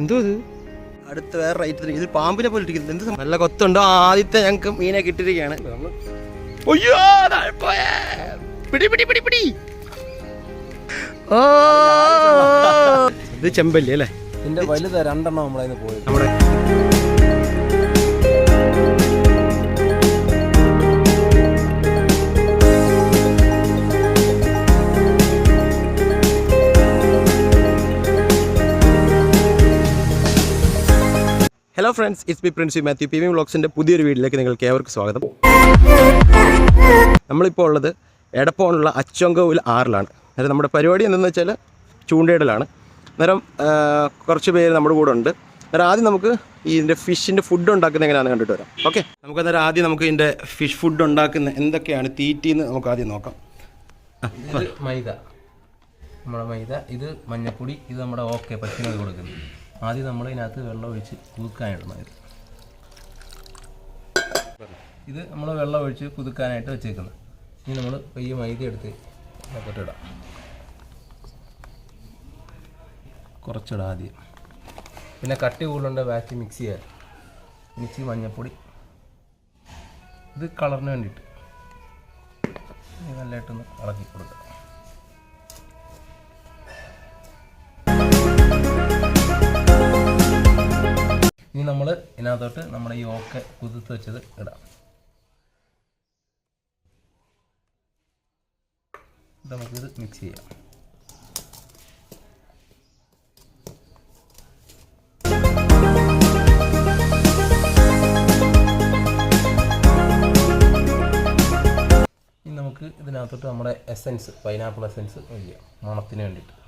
എന്തോ ഇത്? അടുത്ത വേറെ റൈറ്റ് ഇത് പാമ്പിനെ പോലെ ഇരിക്കുന്നത് എന്ത് നല്ല കൊത്തുണ്ടോ? ആദ്യത്തെ ഞങ്ങൾക്ക് മീനെ കിട്ടിയിരിക്കുകയാണ്. അയ്യോ. പിടി പിടി പിടി പിടി. ഓ. ഇത് ചെമ്പല്ലി അല്ലേ? ഇതിന്റെ വലുത് രണ്ടെണ്ണം നമ്മളതിന് പോയി. നമ്മുടെ hello friends it's B Princy Mathew P V വ്ളോഗ്സിന്റെ പുതിയൊരു വീട്ടിലേക്ക് നിങ്ങൾക്ക് ഏവർക്കും സ്വാഗതം. നമ്മളിപ്പോൾ ഉള്ളത് എടപ്പോണുള്ള അച്ചോങ്കോവിൽ ആറിലാണ്. അതായത് നമ്മുടെ പരിപാടി എന്തെന്ന് വെച്ചാൽ ചൂണ്ടയിടലാണ്. അന്നേരം കുറച്ച് പേര് നമ്മുടെ കൂടെ ഉണ്ട്. അന്നേരം ആദ്യം നമുക്ക് ഇതിന്റെ ഫിഷിന്റെ ഫുഡ് ഉണ്ടാക്കുന്ന എങ്ങനെയാണെന്ന് കണ്ടിട്ട് വരാം. ഓക്കെ നമുക്ക് അന്നേരം ആദ്യം നമുക്ക് ഇതിന്റെ ഫിഷ് ഫുഡ് ഉണ്ടാക്കുന്ന എന്തൊക്കെയാണ് തീറ്റിന്ന് നമുക്ക് ആദ്യം നോക്കാം. മൈദ. നമ്മുടെ മൈദ ഇത് മഞ്ഞപ്പൊടി ഇത് നമ്മുടെ ഓക്കെ പച്ചമുളക് കൊടുക്കുന്നത്. ആദ്യം നമ്മൾ ഇതിനകത്ത് വെള്ളം ഒഴിച്ച് കുതുക്കാനിടണം ഇത് ഇത് നമ്മൾ വെള്ളം ഒഴിച്ച് കുതുക്കാനായിട്ട് വെച്ചേക്കുന്നത് ഇനി നമ്മൾ ഈ മൈദ എടുത്ത് അതിനകത്തോട്ട് ഇടാം കുറച്ചിടാം ആദ്യം. പിന്നെ കട്ടി കൂടുതലുണ്ട് ബാക്കി മിക്സ് ചെയ്യാൻ. മിക്സി മഞ്ഞപ്പൊടി. ഇത് കളറിന് വേണ്ടിയിട്ട്. നല്ലതായിട്ടൊന്ന് ഇളക്കി കൊടുക്കുക നമ്മൾ ഇതിനകത്തോട്ട് നമ്മുടെ ഈ ഓക്കെ കുതിർത്ത് വെച്ചത് ഇടാം. നമുക്കിത് മിക്സ് ചെയ്യാം. നമുക്ക് ഇതിനകത്തോട്ട് നമ്മുടെ എസെൻസ് പൈനാപ്പിൾ എസെൻസ് ഒഴിക്കാം. മണത്തിന് വേണ്ടിയിട്ട്.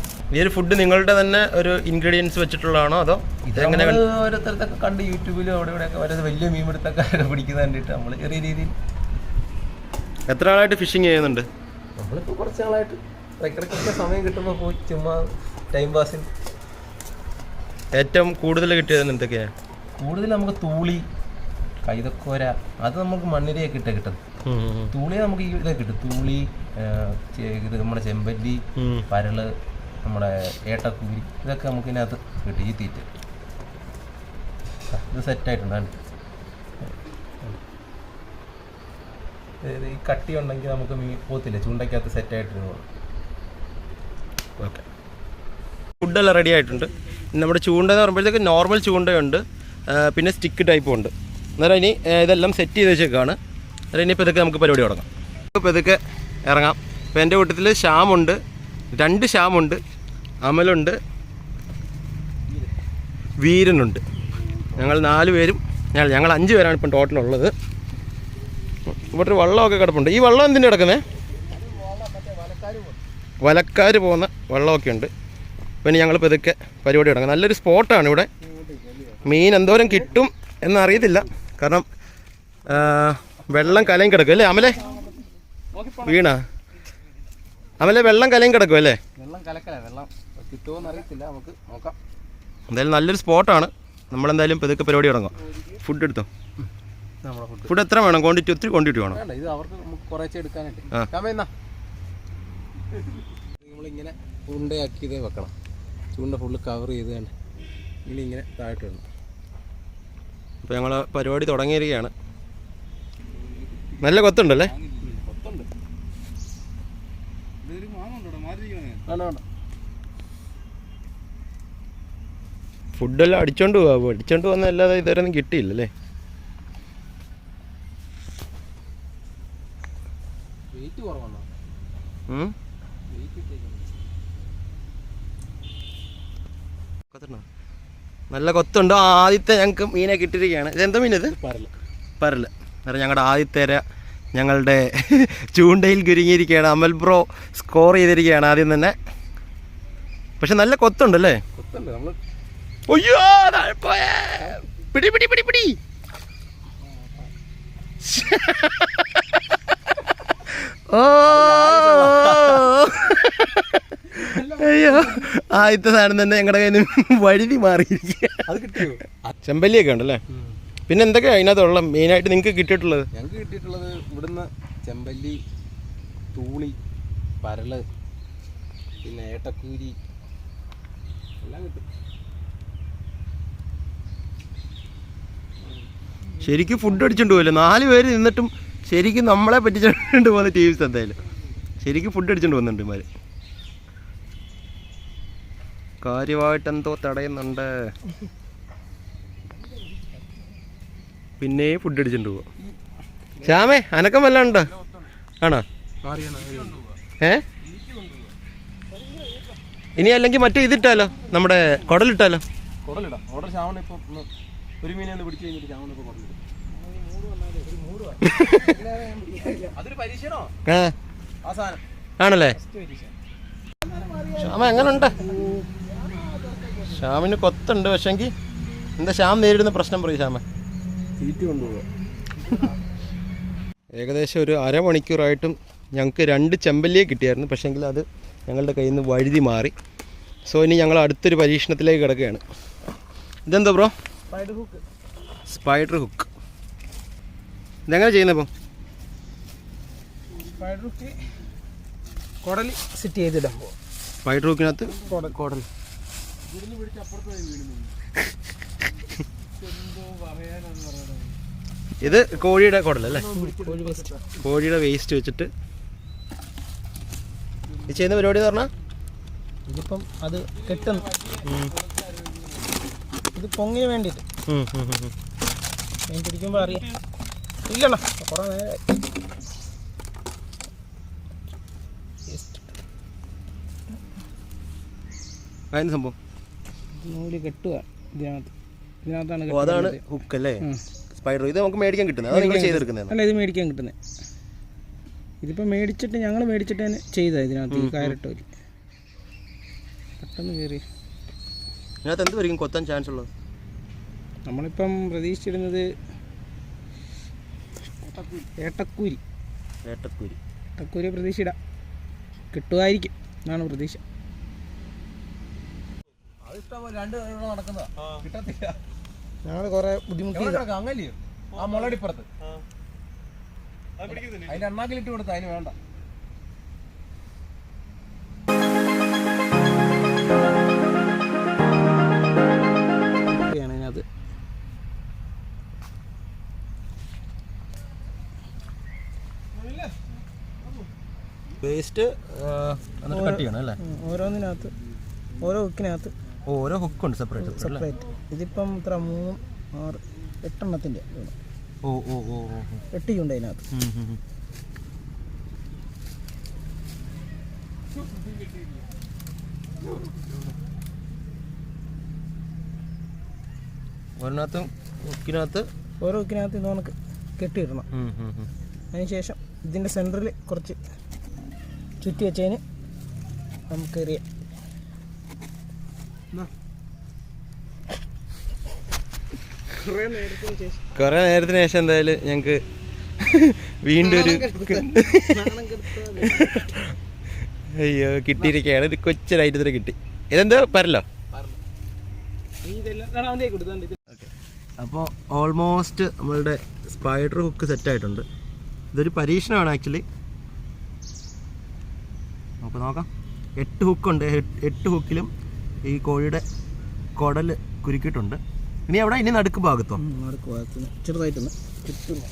ഈ ഒരു ഫുഡ് നിങ്ങളുടെ തന്നെ ഒരു ഇൻഗ്രീഡിയൻസ് വെച്ചിട്ടുള്ളതാണോ അതോ ഇതെങ്ങനെ ഓരോരുത്തരത്തൊക്കെ കണ്ട് യൂട്യൂബിലും അവിടെ ഇവിടെയൊക്കെ ഓരോ വലിയ മീൻ പിടുത്തക്കാരൊക്കെ പിടിക്കുന്നത് കണ്ടിട്ട് നമ്മൾ ചെറിയ രീതിയിൽ എത്ര ആളായിട്ട് ഫിഷിങ് ചെയ്യുന്നുണ്ട്? നമ്മളിപ്പോൾ കുറച്ച് നാളായിട്ട് ഇടയ്ക്കിടയ്ക്കൊക്കെ സമയം കിട്ടുമ്പോൾ പോയി ചുമ്മാ ടൈം പാസിൽ ഏറ്റവും കൂടുതൽ കിട്ടിയത് എന്തൊക്കെയാണ് കൂടുതൽ നമുക്ക് തൂളി കൈതക്കോര അത് നമുക്ക് മണ്ണിരയൊക്കെ ഇട്ടേ കിട്ടും. തൂളി നമുക്ക് ഈ ഇതൊക്കെ കിട്ടും. തൂളി ഇത് നമ്മുടെ ചെമ്പല്ലി പരൾ നമ്മുടെ ഏട്ടക്കൂരി ഇതൊക്കെ നമുക്ക് ഇതിനകത്ത് കിട്ടി ഈ തീറ്റ. ഇത് സെറ്റായിട്ടുണ്ടാണ്? ഇത് ഈ കട്ടി ഉണ്ടെങ്കിൽ നമുക്ക് മീൻ പോത്തില്ല ചൂണ്ടയ്ക്കകത്ത് സെറ്റായിട്ടിരുന്നു ഓക്കെ. ഫുഡെല്ലാം റെഡി ആയിട്ടുണ്ട്. നമ്മുടെ ചൂണ്ട എന്ന് പറയുമ്പോഴത്തേക്ക് നോർമൽ ചൂണ്ടയുണ്ട്. പിന്നെ സ്റ്റിക്ക് ടൈപ്പും ഉണ്ട്. അന്നേരം ഇനി ഇതെല്ലാം സെറ്റ് ചെയ്ത് വെച്ചേക്കാണ്. അന്നേരം ഇനി ഇതൊക്കെ നമുക്ക് പരിപാടി തുടങ്ങാം. ഇപ്പോൾ ഇതൊക്കെ ഇറങ്ങാം. ഇപ്പോൾ എന്റെ കൂട്ടത്തിൽ ശ്യാമുണ്ട്. രണ്ട് ശ്യാമുണ്ട് അമലുണ്ട് വീരനുണ്ട്. ഞങ്ങൾ നാല് പേരും ഞങ്ങൾ ഞങ്ങൾ അഞ്ച് പേരാണ് ഇപ്പം ടോട്ടലുള്ളത് ഇവിടെ വള്ളമൊക്കെ കിടപ്പുണ്ട്. ഈ വള്ളം എന്തിന്റെ കിടക്കുന്നത് വലക്കാർ പോകുന്ന വള്ളമൊക്കെ ഉണ്ട് പിന്നെ ഞങ്ങൾ ഇതൊക്കെ പരിപാടി തുടങ്ങാം. നല്ലൊരു സ്പോട്ടാണ് ഇവിടെ. മീൻ എന്തോരം കിട്ടും എന്നറിയത്തില്ല. കാരണം വെള്ളം കലയും കിടക്കും. അല്ലേ അമലേ? വീണ? അമലെ വെള്ളം കലയും കിടക്കും അല്ലേ? വെള്ളം കലക്കല വെള്ളം കിട്ടുമോന്ന് അറിയത്തില്ല നമുക്ക് നോക്കാം. എന്തായാലും നല്ലൊരു സ്പോട്ടാണ്. നമ്മളെന്തായാലും ഇതൊക്കെ പരിപാടി തുടങ്ങാം. ഫുഡ് എടുത്തോ? ഫുഡ് എത്ര വേണം? ക്വാണ്ടിറ്റി ഒത്തിരി ക്വാണ്ടിറ്റി വേണം? ഇത് അവർക്ക് നമുക്ക് കുറേശ്ശെ എടുക്കാനായിട്ട്. നമ്മളിങ്ങനെ ഉണ്ടയാക്കിയതേ വെക്കണം. ചൂണ്ട ഫുള്ള് കവർ ചെയ്ത് തന്നെ ഇങ്ങനെ ഇങ്ങനെ താഴോട്ട് ഇടണം. അപ്പോൾ ഞങ്ങൾ പരിപാടി തുടങ്ങിയിരിക്കുകയാണ്. നല്ല കൊത്തുണ്ടല്ലേ മൊത്തമുണ്ട് വേണ്ട വേണ്ട ഫുഡെല്ലാം അടിച്ചോണ്ട് പോവാ. അടിച്ചോണ്ട് പോകുന്ന അല്ലാതെ ഇതുവരെ ഒന്നും കിട്ടിയില്ലല്ലേ നല്ല കൊത്തുണ്ടോ? ആദ്യത്തെ ഞങ്ങൾക്ക് മീനെ കിട്ടിയിരിക്കുകയാണ്. ഇതെന്താ മീനത്? പരൽ. അന്നേരം ഞങ്ങളുടെ ആദ്യത്തെ ഞങ്ങളുടെ ചൂണ്ടയിൽ കുരുങ്ങിയിരിക്കുകയാണ് അമൽ ബ്രോ. സ്കോർ ചെയ്തിരിക്കുകയാണ് ആദ്യം തന്നെ. പക്ഷെ നല്ല കൊത്തുണ്ടല്ലേ? കൊത്തുണ്ട്. അല്ലേ അയ്യോ. പിടി പിടി പിടി പിടി. ഓ. അയ്യോ ആദ്യത്തെ സാധനം തന്നെ ഞങ്ങളുടെ കയ്യിൽ നിന്ന് വഴുതി മാറിയിരിക്കുക കിട്ടിയോ? ചെമ്പല്ലിയൊക്കെ ഉണ്ടല്ലേ? പിന്നെ എന്തൊക്കെയാണ് അതിനകത്തുള്ള മെയിനായിട്ട് നിങ്ങൾക്ക് കിട്ടിയിട്ടുള്ളത്? ഞങ്ങൾക്ക് കിട്ടിയിട്ടുള്ളത് ഇവിടുന്ന് ചെമ്പല്ലി തൂളി പരൾ പിന്നെ ഏട്ടക്കൂരി എല്ലാം കിട്ടും. ശരിക്കും ഫുഡ് അടിച്ചോണ്ട് പോയല്ലോ നാല് പേര് നിന്നിട്ടും ശരിക്കും നമ്മളെ പറ്റിച്ചോണ്ട് പോകുന്ന ടീംസ് എന്തായാലും. ശരിക്കും ഫുഡ് അടിച്ചോണ്ട് പോകുന്നുണ്ട് ഇമാര് കാര്യമായിട്ട് എന്തോ തടയുന്നുണ്ട്. പിന്നെ ഫുഡ് അടിച്ചിട്ട് പോവാ. ശ്യാമേ അനക്കം വല്ല ഉണ്ടോ? ആണോ? ഏ? ഇനി അല്ലെങ്കിൽ മറ്റേ ഇതിട്ടാലോ? നമ്മുടെ കുടലിട്ടാലോ? ആണല്ലേ? ശ്യാമ എങ്ങനുണ്ട്? ശ്യാമിന് കൊത്തുണ്ട് പക്ഷെങ്കിൽ എന്താ ശ്യാം നേരിടുന്ന പ്രശ്നം പറയും ശ്യാമ. തീറ്റി കൊണ്ടുപോവാ. ഏകദേശം ഒരു അരമണിക്കൂറായിട്ടും ഞങ്ങൾക്ക് രണ്ട് ചെമ്പല്ലിയെ കിട്ടിയായിരുന്നു. പക്ഷേങ്കിൽ അത് ഞങ്ങളുടെ കയ്യിൽ നിന്ന് വഴുതി മാറി. സോ ഇനി ഞങ്ങൾ അടുത്തൊരു പരീക്ഷണത്തിലേക്ക് കിടക്കുകയാണ്. ഇതെന്താ bro? Spider hook spider hook ഇതെങ്ങനെ ചെയ്യുന്നത് ഇപ്പം കുടലി സെറ്റ് ചെയ്തിടാം സ്പൈഡർ ഹുക്കിനകത്ത് കുടൽ. ഇത് കോഴിയുടെ കുടലല്ലേ കോഴിയുടെ വേസ്റ്റ് വെച്ചിട്ട്. ഇത് ചെയ്യുന്ന പരിപാടി എന്ന് പറഞ്ഞാൽ ഇതിപ്പം അത് കെട്ടുന്നു ഇത് പൊങ്ങിന് വേണ്ടിയിട്ട് മീൻ പിടിക്കുമ്പോൾ അറിയാം. ഇല്ലണ്ണ കുറേ നേരം അതിന് സംഭവം? നൂൽ കെട്ടുക ഇതിനകത്ത്. ഇതിനകത്താണ് അതാണ്. ഹുക്ക് അല്ലേ. സ്പൈഡർ ഇത് നമുക്ക് മേടിക്കാൻ കിട്ടുന്നത്. അത് നിങ്ങൾ ചെയ്തെടുക്കുന്നത്. അല്ല ഇത് മേടിക്കാൻ കിട്ടുന്നത്. ഇതിപ്പോൾ മേടിച്ചിട്ട് ഞങ്ങൾ മേടിച്ചിട്ട് തന്നെ ചെയ്തതാണ് ഇതിനകത്ത് ഈ കയറിട്ടോലി പെട്ടെന്ന് കയറി ഇതിനകത്ത് എന്ത് വരിക്കും കൊത്താൻ ചാൻസ് ഉള്ളത്? നമ്മളിപ്പം പ്രതീക്ഷിച്ചിരുന്നത് ഏട്ടക്കൂരി. ഏട്ടക്കൂരി. ഏട്ടക്കൂരി പ്രതീക്ഷയിടാം കിട്ടുമായിരിക്കും എന്നാണ് പ്രതീക്ഷ. രണ്ട് നടക്കുന്നതാ. കിട്ടത്തില്ല. ഞങ്ങൾ കുറേ ബുദ്ധിമുട്ടി കിടക്കാം? ആ മുളടിപ്പുറത്ത്. അതിന്റെ എണ്ണാക്കിലിട്ട് കൊടുത്ത അതിന് വേണ്ട. ാണ് ഇതിനകത്ത് വേസ്റ്റ് എന്നിട്ട് കട്ട് ചെയ്യണം അല്ലേ? ഓരോന്നിനകത്ത്. ഓരോ ഹുക്കിനകത്ത് ഓരോ ഹുക്കുണ്ട് സെപ്പറേറ്റ് സെപ്പറേറ്റ് ഇതിപ്പം ഇത്ര മൂന്നും ആറ് എട്ടെണ്ണത്തിന്റെ ഓ ഓ ഓ. എട്ട് ഉണ്ട് അതിനകത്ത്. ഒരെണ്ണത്തും ഹുക്കിനകത്ത് ഓരോ ഉക്കിനകത്ത് ഇത് നമുക്ക് കെട്ടിയിടണം. അതിനുശേഷം ഇതിന്റെ സെന്ററിൽ കുറച്ച് ചുറ്റി വെച്ചതിന് നമുക്കറിയാം കുറേ നേരത്തിന് ശേഷം കുറേ നേരത്തിന് ശേഷം. എന്തായാലും ഞങ്ങക്ക് വീണ്ടും ഒരു അയ്യോ കിട്ടിയിരിക്കുകയാണ് കൊച്ചൊരു ഇതിന് കിട്ടി. ഇതെന്തോ? പരല്ലോ അപ്പോൾ ഓൾമോസ്റ്റ് നമ്മളുടെ സ്പൈഡർ ഹുക്ക് സെറ്റ് ആയിട്ടുണ്ട്. ഇതൊരു പരീക്ഷണമാണ് ആക്ച്വലി നമുക്ക് നോക്കാം. എട്ട് ഹുക്കുണ്ട് എട്ട് എട്ട് ഹുക്കിലും ഈ കോഴിയുടെ കുടൽ കുരുക്കിയിട്ടുണ്ട്. ഇനി അവിടെ ഇനി നടുക്ക് ഭാഗത്തോ? മാർക്ക് ഇതിന്റെ ചെറുതായിട്ടൊന്ന് കിട്ടുന്നു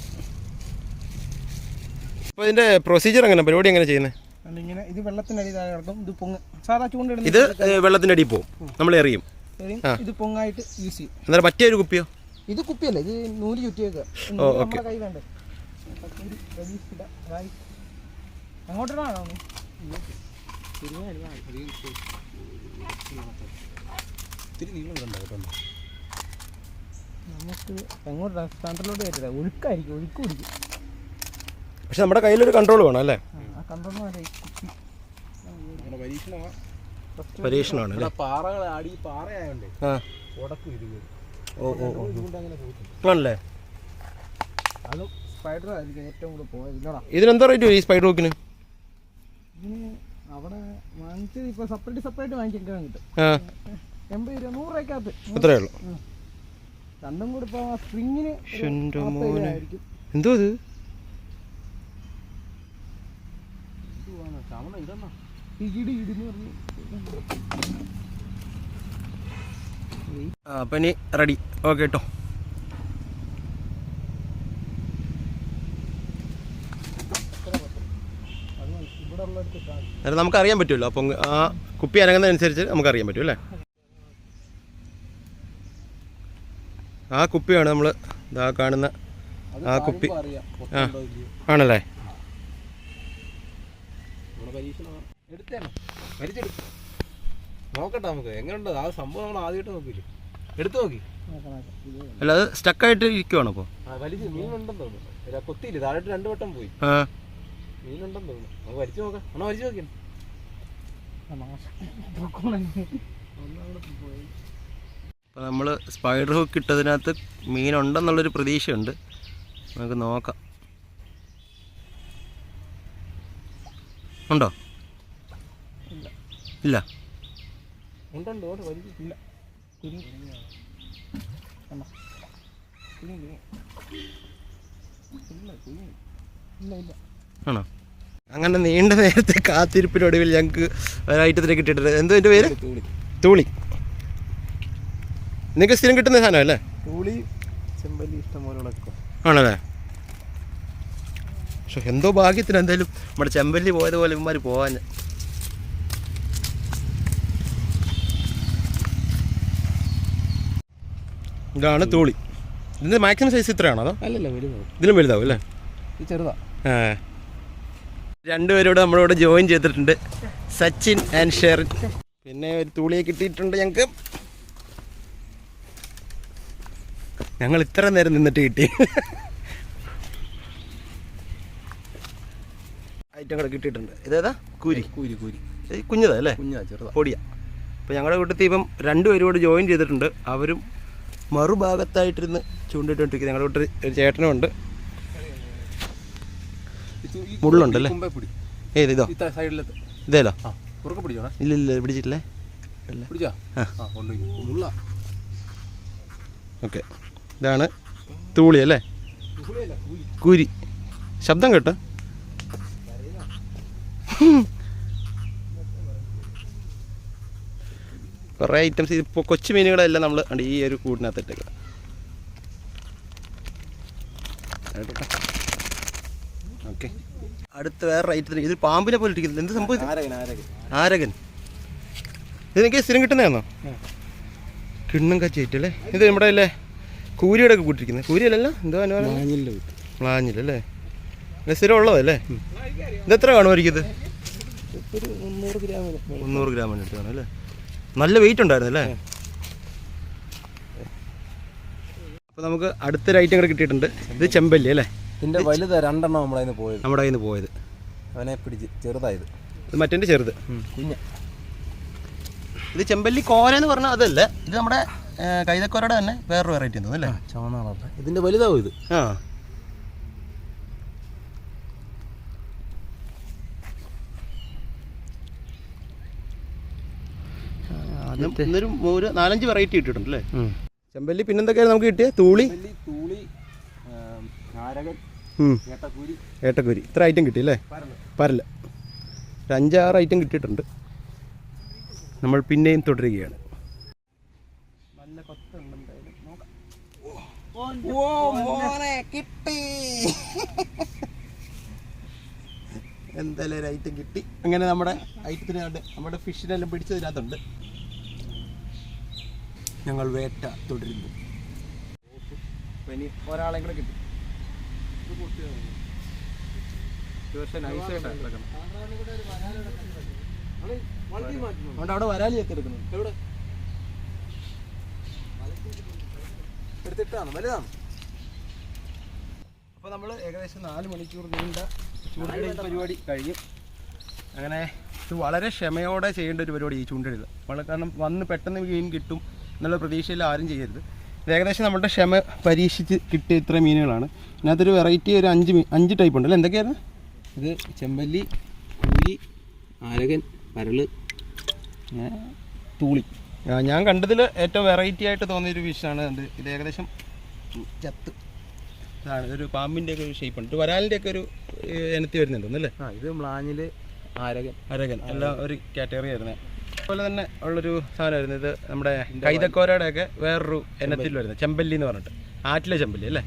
അപ്പോൾ ഇതിന്റെ പ്രൊസീജിയർ എങ്ങനെ? പരിപാടി എങ്ങനെ ചെയ്യുന്നത് ഇങ്ങനെ ഇത് വെള്ളത്തിന്റെ താഴെ കിടക്കും. ഇത് പൊങ്ങ്. സാധാ ചൂണ്ടിടുന്ന ഇത് വെള്ളത്തിന്റെ അടിയിൽ പോകും നമ്മൾ എറിയും. ഇത് പൊങ്ങായിട്ട് യൂസ് ചെയ്യും. അന്നേരം മറ്റേ ഒരു കുപ്പിയോ? ഇത് കുപ്പിയല്ല. ഇത് നൂൽ ചുറ്റിയൊക്കെ. ഓ, ഓക്കേ. കൈ വേണ്ടേ നീളം കണ്ടോ? കേട്ടോ നമുക്ക് എങ്ങോട്ടാ സെന്ററിലോട്ട് കയറ്റില്ല ഒഴുക്കായിരിക്കും ഒഴുക്ക് പിടിക്കും. പക്ഷെ നമ്മുടെ കയ്യിലൊരു കൺട്രോൾ വേണം അല്ലേ? ആ നമ്മുടെ പരീക്ഷണമാണ് അല്ലേ? പാറകൾ ആടി പാറയായോണ്ടേ ആ. ഉടക്കും ഇത് ഓ ഓ ആണല്ലേ? അതും സ്പൈഡർ ആയിരിക്കും ഏറ്റവും കൂടുതൽ ഇതിനെന്താ റേറ്റ് ഈ സ്പൈഡർ ഹോക്കിന് അവിടെ വാങ്ങിച്ചത് ഇപ്പൊ സെപ്പറേറ്റ് സെപ്പറേറ്റ് വാങ്ങിക്കാൻ കിട്ടും. എൺപത് രൂപ നൂറ് രൂപക്കകത്ത് അത്രേ ഉള്ളൂ. രണ്ടും കൂടി ഇപ്പൊ സ്പ്രിങ്ങിന് എന്തോ ഇത്? അപ്പം ഇനി റെഡി ഓക്കെ കേട്ടോ നമുക്കറിയാൻ പറ്റുമല്ലോ. അപ്പം ആ കുപ്പി അനങ്ങുന്നതനുസരിച്ച് നമുക്കറിയാൻ പറ്റും അല്ലേ? ആ കുപ്പിയാണ് നമ്മൾ ഇതാ കാണുന്ന ആ കുപ്പി. ആ. ആണല്ലേ? നോക്കട്ടെ നമുക്ക്. എങ്ങനെയുണ്ട് ആ സംഭവം നമ്മൾ ആദ്യമായിട്ട് നോക്കില്ലേ എടുത്തു നോക്കി. അല്ല അത് സ്റ്റക്കായിട്ട് ഇരിക്കുവാണ് അപ്പോൾ ആ വലിച്ച് മീനുണ്ടെന്ന് തോന്നുന്നു. കൊത്തിയില്ല? താഴോട്ട് രണ്ടു വട്ടം പോയി. ആ. മീനുണ്ടെന്ന് തോന്നുന്നു. നമുക്ക് വലിച്ചു നോക്കാം. അണ്ണാ വലിച്ചു നോക്കിയാണ് ആ നാശം. പൊക്കോളെ. ഒന്നാമത് പോയി. അപ്പോൾ നമ്മൾ സ്പൈഡർ ഹുക്ക് ഇട്ടതിനകത്ത് മീനുണ്ടെന്നുള്ളൊരു പ്രതീക്ഷയുണ്ട്. നമുക്ക് നോക്കാം. ഉണ്ടോ? ഇല്ല. ആണോ? അങ്ങനെ നീണ്ട നേരത്തെ കാത്തിരിപ്പിനൊടുവിൽ ഞങ്ങൾക്ക് ഒരൈറ്റത്തിന് കിട്ടിയിട്ടുണ്ട്. എന്തോ എന്റെ പേര്? തൂളി. തൂളി. നിങ്ങൾക്ക് സ്ഥിരം കിട്ടുന്ന സാധനം അല്ലേ? ചെമ്പല്ലി ഇഷ്ടം പോലെ ഉടക്കും ആണല്ലേ? പക്ഷെ എന്തോ ഭാഗ്യത്തിന് എന്തായാലും നമ്മുടെ ചെമ്പല്ലി പോയതുപോലെ ഇവന്മാർ പോവാൻ. ഇതാണ് തൂളി. ഇതിന്റെ മാക്സിമം സൈസ് ഇത്രയാണോ അതോ? ഇതിലും വലുതാവും അല്ലേ? ചെറുതാ. രണ്ടുപേരോട് നമ്മളിവിടെ ജോയിൻ ചെയ്തിട്ടുണ്ട് സച്ചിൻ ആൻഡ് ഷെറിൻ. പിന്നെ ഒരു തൂളിയെ കിട്ടിയിട്ടുണ്ട് ഞങ്ങൾക്ക് ഞങ്ങൾ ഇത്ര നേരം നിന്നിട്ട് കിട്ടി. ഐറ്റങ്ങൾ കിട്ടിയിട്ടുണ്ട്. ഇതേതാ? കൂരി. കൂരി കൂരി. കുഞ്ഞതാ അല്ലേ? കുഞ്ഞാ ചെറുതാ. പൊടിയാ. അപ്പോൾ ഞങ്ങളുടെ കൂട്ടത്തിൽ ഇപ്പം രണ്ടുപേരോട് ജോയിൻ ചെയ്തിട്ടുണ്ട്. അവരും മറുഭാഗത്തായിട്ടിരുന്ന് ചൂണ്ടിട്ടുകൊണ്ടിരിക്കുന്നത് ഞങ്ങളുടെ കൂട്ടത്തിൽ ഒരു ചേട്ടനുണ്ട് മുള്ളുണ്ടല്ലേ? കുമ്പേ പിടി ഏത് ഇതോ? ഇതേലോ? ഇല്ല ഇല്ല പിടിച്ചിട്ടില്ലേ? ഓക്കെ. ഇതാണ് തൂളി അല്ലേ? കുരി. ശബ്ദം കേട്ടോ. കുറേ ഐറ്റംസ് ഇപ്പോൾ കൊച്ചു മീനുകളെല്ലാം നമ്മൾ ഉണ്ട് ഈ ഒരു കൂടിനകത്തിട്ടേക്കുക ഓക്കെ. അടുത്ത വേറെ ഐറ്റത്തിന് ഇത് പാമ്പിനെ പോലെ ഇരിക്കുന്നത് എന്ത് സംഭവം ആരകൻ ആരകൻ. ആരകൻ. ഇത് എനിക്ക് സ്ഥിരം കിട്ടുന്നതാണോ? കിണ്ണം കച്ചിട്ടല്ലേ ഇത് നമ്മുടെ അല്ലേ? കൂരിയുടെ ഒക്കെ കൂട്ടിരിക്കുന്നത് കൂരിയല്ലല്ലോ എന്തോ അനുവാദം അല്ലേ? സ്ഥിരം ഉള്ളതല്ലേ? ഇത് എത്ര കാണുമായിരിക്കും ഇത് മുന്നൂറ് ഗ്രാം എടുത്ത് കാണും അല്ലേ? നല്ല വെയിറ്റ് ഉണ്ടായിരുന്നു അല്ലേ? അപ്പോൾ നമുക്ക് അടുത്തൊരു ഐറ്റം കൂടെ കിട്ടിയിട്ടുണ്ട്. ഇത് ചെമ്പല്ലി അല്ലേ? ഇതിന്റെ വലുത് രണ്ടെണ്ണം നമ്മുടെ പോയത്. നമ്മുടെ കയ്യിൽ നിന്ന് പോയത്. അവനെ പിടിച്ച് ചെറുതായത്. ഇത് മറ്റേ ചെറുത്. കുഞ്ഞ. ഇത് ചെമ്പല്ലി കോര എന്ന് പറഞ്ഞാൽ അതല്ല ഇത് നമ്മുടെ കൈതക്കോരയുടെ തന്നെ വേറൊരു വെറൈറ്റി ഉണ്ട് അല്ലേ? ചുവന്നാളല്ല ഇതിന്റെ വലുതാവും ഇത്. ആ. ഇന്നൊരു ഒരു നാലഞ്ച് വെറൈറ്റി കിട്ടിയിട്ടുണ്ട് അല്ലേ? ചെമ്പല്ലി പിന്നെന്തൊക്കെയാണ് നമുക്ക് കിട്ടിയ? തൂളി? ചെമ്പല്ലി തൂളി ഏട്ടക്കൂരി ഏട്ടക്കുരി ഇത്ര ഐറ്റം കിട്ടി അല്ലേ? പരല്ല പരൽ. ഒരു അഞ്ചാറ് ഐറ്റം കിട്ടിയിട്ടുണ്ട്. നമ്മൾ പിന്നെയും തുടരുകയാണ് നല്ല കൊത്തുണ്ട് എന്തായാലും നോക്കാം എന്തായാലും ഒരു ഐറ്റം കിട്ടി. അങ്ങനെ നമ്മുടെ ഐറ്റത്തിന് കണ്ട് നമ്മുടെ ഫിഷിനെല്ലാം പിടിച്ചതിനകത്തുണ്ട് ഞങ്ങൾ വേട്ട തുടരുന്നു. ഇനി ഒരാളെ കൂടെ കിട്ടി. അവിടെ വരാലി ഒക്കെ എടുക്കുന്നു. എവിടെ? എടുത്തിട്ടാണ് വലുതാണ്. അപ്പോൾ നമ്മൾ ഏകദേശം നാല് മണിക്കൂർ നീണ്ട ചൂണ്ടയുടെ പരിപാടി കഴിഞ്ഞു അങ്ങനെ ഇത് വളരെ ക്ഷമയോടെ ചെയ്യേണ്ട ഒരു പരിപാടി ഈ ചൂണ്ടയിടൽ വളരെ കാരണം വന്ന് പെട്ടെന്ന് മീൻ കിട്ടും എന്നുള്ള പ്രതീക്ഷയിൽ ആരും ചെയ്യരുത്. ഏകദേശം നമ്മുടെ ക്ഷമ പരീക്ഷിച്ച് കിട്ടിയ ഇത്ര മീനുകളാണ്. ഇതിനകത്തൊരു വെറൈറ്റി ഒരു അഞ്ച് മീൻ അഞ്ച് ടൈപ്പ് ഉണ്ടല്ലോ എന്തൊക്കെയായിരുന്നു? ഇത് ചെമ്പല്ലി കൂലി ആരകൻ പരൾ ഏ, തൂളി. ഞാൻ കണ്ടതിൽ ഏറ്റവും വെറൈറ്റി ആയിട്ട് തോന്നിയ തോന്നിയൊരു ഫിഷാണ് ഇത് ഇത് ഏകദേശം ചത്ത്. ഇതാണ് ഇതൊരു പാമ്പിന്റെ ഒക്കെ ഒരു ഷേപ്പ് ഉണ്ട്. വരാലിന്റെ ഒക്കെ ഒരു ഇനത്തി വരുന്നുണ്ട് അല്ലേ? ആ ഇത് മ്ലാഞ്ഞിൽ ആരകൻ. അരകൻ അല്ല ഒരു കാറ്റഗറി ആയിരുന്നു. അതുപോലെ തന്നെ ഉള്ളൊരു സാധനമായിരുന്നു ഇത് നമ്മുടെ കൈതക്കോരയുടെ ഒക്കെ വേറൊരു ഇനത്തിൽ വരുന്നത്. ചെമ്പല്ലി എന്ന് പറഞ്ഞിട്ട്. ആറ്റിലെ ചെമ്പല്ലി അല്ലേ?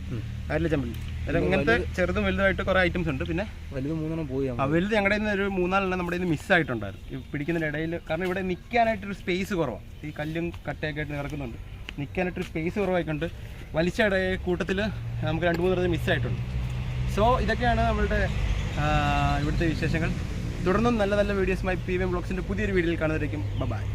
ആറ്റിലെ ചെമ്പല്ലി അത് ഇങ്ങനത്തെ ചെറുതും വലുതായിട്ട് കുറേ ഐറ്റംസ് ഉണ്ട്. പിന്നെ വലുത് മൂന്നെണ്ണം പോയി ആ വലുത് ഞങ്ങളുടെ നിന്ന് ഒരു മൂന്നാലെണ്ണം നമ്മുടെ നിന്ന് മിസ്സായിട്ടുണ്ടായിരുന്നു ഈ പിടിക്കുന്നതിന്റെ ഇടയിൽ കാരണം ഇവിടെ നിൽക്കാനായിട്ടൊരു സ്പേസ് കുറവാണ് ഈ കല്ലും കട്ടയൊക്കെ ആയിട്ട് നടക്കുന്നുണ്ട് നിൽക്കാനായിട്ടൊരു സ്പേസ് കുറവായിക്കൊണ്ട് വലിച്ച ഇടയെ കൂട്ടത്തിൽ നമുക്ക് രണ്ട് മൂന്ന് ദിവസം മിസ്സായിട്ടുണ്ട് സോ ഇതൊക്കെയാണ് നമ്മളുടെ ഇവിടുത്തെ വിശേഷങ്ങൾ. തുടർന്നും നല്ല നല്ല വീഡിയോസുമായി പി വി എം ബ്ലോഗ്സിന്റെ പുതിയൊരു വീഡിയോയിൽ കാണുന്നതായിരിക്കും ബൈ